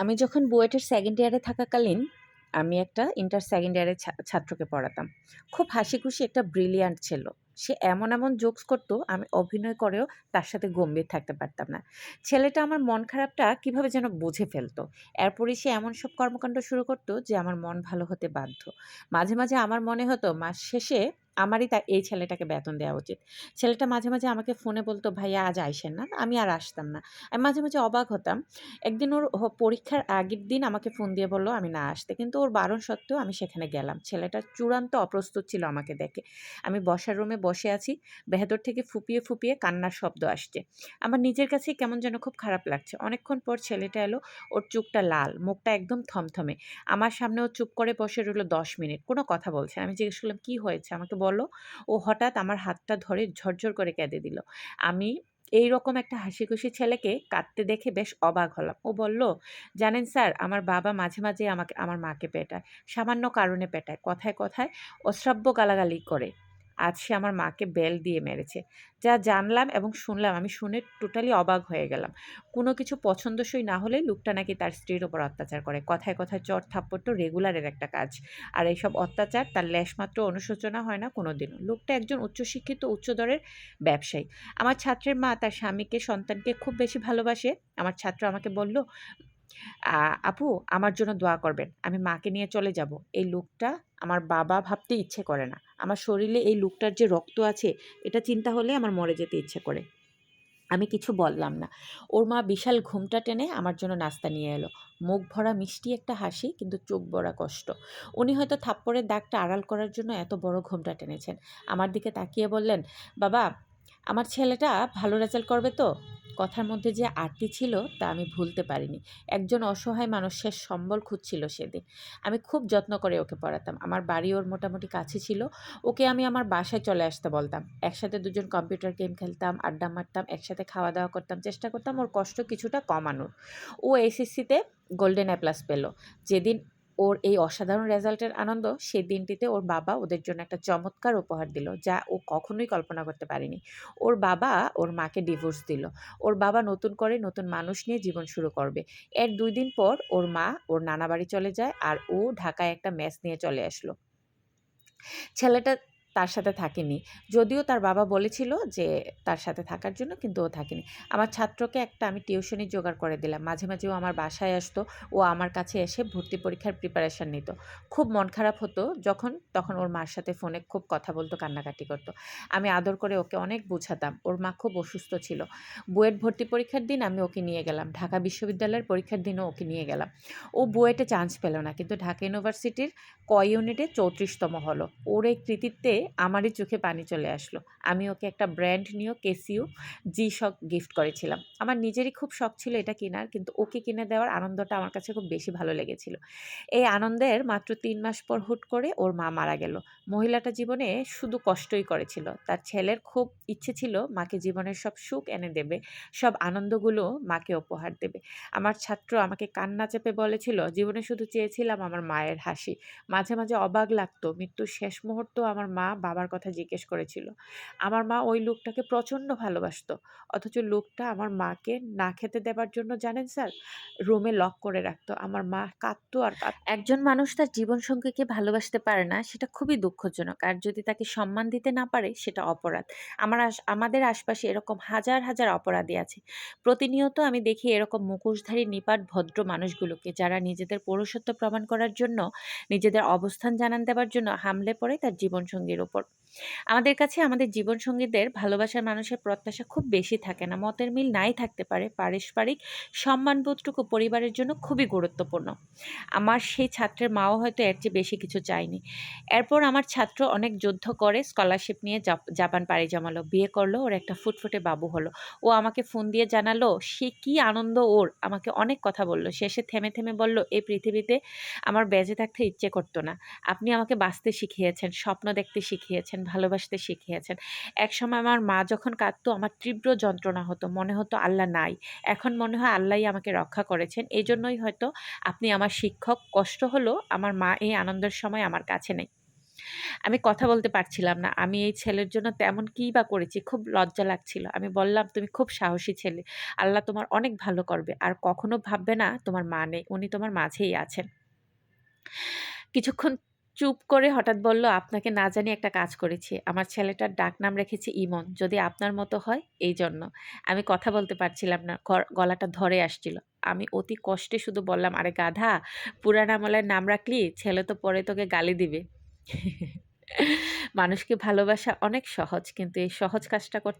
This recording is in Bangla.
আমি যখন বুয়েটের সেকেন্ড ইয়ারে থাকাকালীন, আমি একটা ইন্টার সেকেন্ড ইয়ারের ছাত্রকে পড়াতাম। খুব হাসি খুশি একটা ব্রিলিয়ান্ট ছিল। সে এমন এমন জোকস করতো, আমি অভিনয় করেও তার সাথে গম্ভীর থাকতে পারতাম না। ছেলেটা আমার মন খারাপটা কীভাবে যেন বুঝে ফেলতো। এরপরই সে এমন সব কর্মকাণ্ড শুরু করতো যে আমার মন ভালো হতে বাধ্য। মাঝে মাঝে আমার মনে হতো, মাস শেষে আমারই তা, এই ছেলেটাকে বেতন দেওয়া উচিত। ছেলেটা মাঝে মাঝে আমাকে ফোনে বলতো, ভাইয়া, আজ আইসেন না। আমি আর আসতাম না। আমি মাঝে মাঝে অবাক হতাম। একদিন ওর পরীক্ষার আগের দিন আমাকে ফোন দিয়ে বলল, আমি না আসতে। কিন্তু ওর বারণ সত্ত্বেও আমি সেখানে গেলাম। ছেলেটা চূড়ান্ত অপ্রস্তুত ছিল আমাকে দেখে। আমি বসার রুমে বসে আছি। ভেতর থেকে ফুপিয়ে ফুপিয়ে কান্নার শব্দ আসছে। আমার নিজের কাছেই কেমন যেন খুব খারাপ লাগছে। অনেকক্ষণ পর ছেলেটা এলো, ওর চুকটা লাল, মুখটা একদম থমথমে। আমার সামনে ও চুপ করে বসে রইল দশ মিনিট। কোনো কথা বলছে আমি জিজ্ঞেস করলাম, কী হয়েছে? আমাকে বলো ও হঠাৎ আমার হাতটা ধরে ঝরঝর করে কেঁদে দিল। আমি এই রকম একটা হাসি খুশি ছেলেকে কাঁদতে দেখে বেশ অবাক হলাম। ও বলল, জানেন স্যার, আমার বাবা মাঝে মাঝে আমাকে, আমার মাকে পেটায়, সামান্য কারণে পেটায়, কথায় কথায় অশ্রাব্য গালাগালি করে। আজ সে আমার মাকে বেল দিয়ে মেরেছে। যা জানলাম এবং শুনলাম, আমি শুনে টোটালি অবাক হয়ে গেলাম। কোনো কিছু পছন্দসই না হলে লোকটা নাকি তার স্ত্রীর ওপর অত্যাচার করে। কথায় কথায় চট থাপ্পড় তো রেগুলারের একটা কাজ। আর এইসব অত্যাচার তার লেশমাত্র অনুশোচনা হয় না কোনো দিনও লোকটা একজন উচ্চশিক্ষিত, উচ্চদরের ব্যবসায়ী। আমার ছাত্রের মা তার স্বামীকে, সন্তানকে খুব বেশি ভালোবাসে। আমার ছাত্র আমাকে বলল আপু, আমার জন্য দোয়া করবেন। আমি মাকে নিয়ে চলে যাব। এই লোকটা আমার বাবা ভাবতে ইচ্ছে করে না। আমার শরীরে এই লোকটার যে রক্ত আছে, এটা চিন্তা হলে আমার মরে যেতে ইচ্ছে করে। আমি কিছু বললাম না। ওর মা বিশাল ঘুমটা টেনে আমার জন্য নাস্তা নিয়ে এলো। মুখ ভরা মিষ্টি একটা হাসি, কিন্তু চোখ ভরা কষ্ট। উনি হয়তো থাপ্পড়ের দাগটা আড়াল করার জন্য এত বড় ঘুমটা টেনেছেন। আমার দিকে তাকিয়ে বললেন, বাবা আমার ছেলেটা ভালো রেজাল্ট করবে তো? কথার মধ্যে যে আরতি ছিল তা আমি ভুলতে পারিনি। একজন অসহায় মানুষের সম্বল খুঁজছিল সেদিন। আমি খুব যত্ন করে ওকে পড়াতাম। আমার বাড়ি ওর মোটামুটি কাছে ছিল। ওকে আমি আমার বাসায় চলে আসতে বলতাম। একসাথে দুজন কম্পিউটার গেম খেলতাম, আড্ডা মারতাম, একসাথে খাওয়া দাওয়া করতাম, চেষ্টা করতাম ওর কষ্ট কিছুটা কমানোর। ও এসএসসিতে গোল্ডেন অ্যাপ্লাস প্লাস পেল। যেদিন ওর এই অসাধারণ রেজাল্টের আনন্দ সেই দিনটিতে ওর বাবা ওদের জন্য একটা চমৎকার উপহার দিল, যা ও কখনোই কল্পনা করতে পারেনি। ওর বাবা ওর মাকে ডিভোর্স দিল। ওর বাবা নতুন করে নতুন মানুষ নিয়ে জীবন শুরু করবে। এর দুই দিন পর ওর মা ওর নানা বাড়ি চলে যায় আর ও ঢাকায় একটা ম্যাচ নিয়ে চলে আসলো। ছেলেটা তার সাথে থাকেনি। যদিও তার বাবা বলেছিল যে তার সাথে থাকার জন্য, কিন্তু ও থাকেনি। আমার ছাত্রকে একটা আমি টিউশনি জোগাড় করে দিলাম। মাঝে মাঝে ও আমার বাসায় আসতো। ও আমার কাছে এসে ভর্তি পরীক্ষার প্রিপারেশান নিত। খুব মন খারাপ হতো যখন, তখন ওর মার সাথে ফোনে খুব কথা বলতো, কান্নাকাটি করতো। আমি আদর করে ওকে অনেক বুঝাতাম। ওর মা খুব অসুস্থ ছিল। বুয়েট ভর্তি পরীক্ষার দিন আমি ওকে নিয়ে গেলাম। ঢাকা বিশ্ববিদ্যালয়ের পরীক্ষার দিনও ওকে নিয়ে গেলাম। ও বুয়েটে চান্স পেল না, কিন্তু ঢাকা ইউনিভার্সিটির ক ইউনিটে চৌত্রিশতম হলো। ওর এই কৃতিত্বে আমারই চোখে পানি চলে আসলো। আমি ওকে একটা ব্র্যান্ড নিয়েও কেসিও জি শক গিফট করেছিলাম। আমার নিজেরই খুব শখ ছিল এটা কেনার, কিন্তু ওকে কিনে দেওয়ার আনন্দটা আমার কাছে খুব বেশি ভালো লেগেছিল। এই আনন্দের মাত্র তিন মাস পর হুট করে ওর মা মারা গেল। মহিলাটা জীবনে শুধু কষ্টই করেছিল। তার ছেলের খুব ইচ্ছে ছিল মাকে জীবনের সব সুখ এনে দেবে, সব আনন্দগুলো মাকে উপহার দেবে। আমার ছাত্র আমাকে কান্না চেপে বলেছিল, জীবনে শুধু চেয়েছিলাম আমার মায়ের হাসি। মাঝে মাঝে অবাক লাগতো। মৃত্যুর শেষ মুহূর্ত আমার মা বাবার কথা জিজ্ঞেস করেছিল। আমার মা ওই লোকটাকে প্রচণ্ড ভালোবাসতো। অথচ লোকটা আমার মাকে না খেতে দেবার জন্য জানেন স্যার? রুমে লক করে রাখতো। আমার মা কাঁদতো আর একজন মানুষ তার জীবনসঙ্গীকে ভালোবাসতে পারে না, সেটা খুবই দুঃখজনক। আর যদি তাকে সম্মান দিতে না পারে, সেটা অপরাধ। আমার আমাদের আশপাশে এরকম হাজার হাজার অপরাধী আছে। প্রতিনিয়ত আমি দেখি এরকম মুখোশধারী, নিপাট, ভদ্র মানুষগুলোকে, যারা নিজেদের পৌরসত্ব প্রমাণ করার জন্য, নিজেদের অবস্থান জানান দেওয়ার জন্য হামলে পড়ে তার জীবনসঙ্গীর ওপর আমাদের কাছে আমাদের জীবনসঙ্গীদের ভালোবাসার মানুষের প্রত্যাশা খুব বেশি থাকে না। মতের মিল নাই থাকতে পারে। পারস্পরিক সম্মানবোধটুকু পরিবারের জন্য খুবই গুরুত্বপূর্ণ। আমার সেই ছাত্রের মাও হয়তো এর চেয়ে বেশি কিছু চায়নি। এরপর আমার ছাত্র অনেক যুদ্ধ করে স্কলারশিপ নিয়ে জাপান পাড়ি জমালো। বিয়ে করল, ওর একটা ফুটফুটে বাবু হলো। ও আমাকে ফোন দিয়ে জানালো, সে কি আনন্দ ওর? আমাকে অনেক কথা বলল। শেষে থেমে থেমে বলল এই পৃথিবীতে আমার বেঁচে থাকতে ইচ্ছে করতো না। আপনি আমাকে বাঁচতে শিখিয়েছেন, স্বপ্ন দেখতে শিখিয়েছেন। ভালোবাসতে শিখিয়েছেন একসময় আমার মা যখন কাঁদতো আমার তীব্র যন্ত্রণা হতো মনে হতো আল্লাহ নাই এখন মনে হয় আল্লাহই আমাকে রক্ষা করেছেন এই জন্যই হয়তো আপনি আমার শিক্ষক কষ্ট হলো আমার মা এই আনন্দের সময় আমার কাছে নেই আমি কথা বলতে পারছিলাম না। আমি এই ছেলের জন্য তেমন কিই বা করেছি? খুব লজ্জা লাগছিল। আমি বললাম, "তুমি খুব সাহসী ছেলে। আল্লাহ তোমার অনেক ভালো করবে। আর কখনো ভাববে না তোমার মা নেই। উনি তোমার মাঝেই আছেন।" কিছুক্ষণ চুপ করে হঠাৎ বলল, "আপনাকে না জানি একটা কাজ করেছি। আমার ছেলেটার ডাক নাম রেখেছি ইমন। যদি আপনার মতো হয় এই জন্য আমি কথা বলতে পারছিলাম না। গলাটা ধরে আসছিল। আমি অতি কষ্টে শুধু বললাম, "আরে গাধা! পুরান আমলের নাম রাখলি, ছেলে তো পরে তোকে গালি দিবে।" মানুষকে ভালোবাসা অনেক সহজ। কিন্তু এই সহজ কাজটা করতে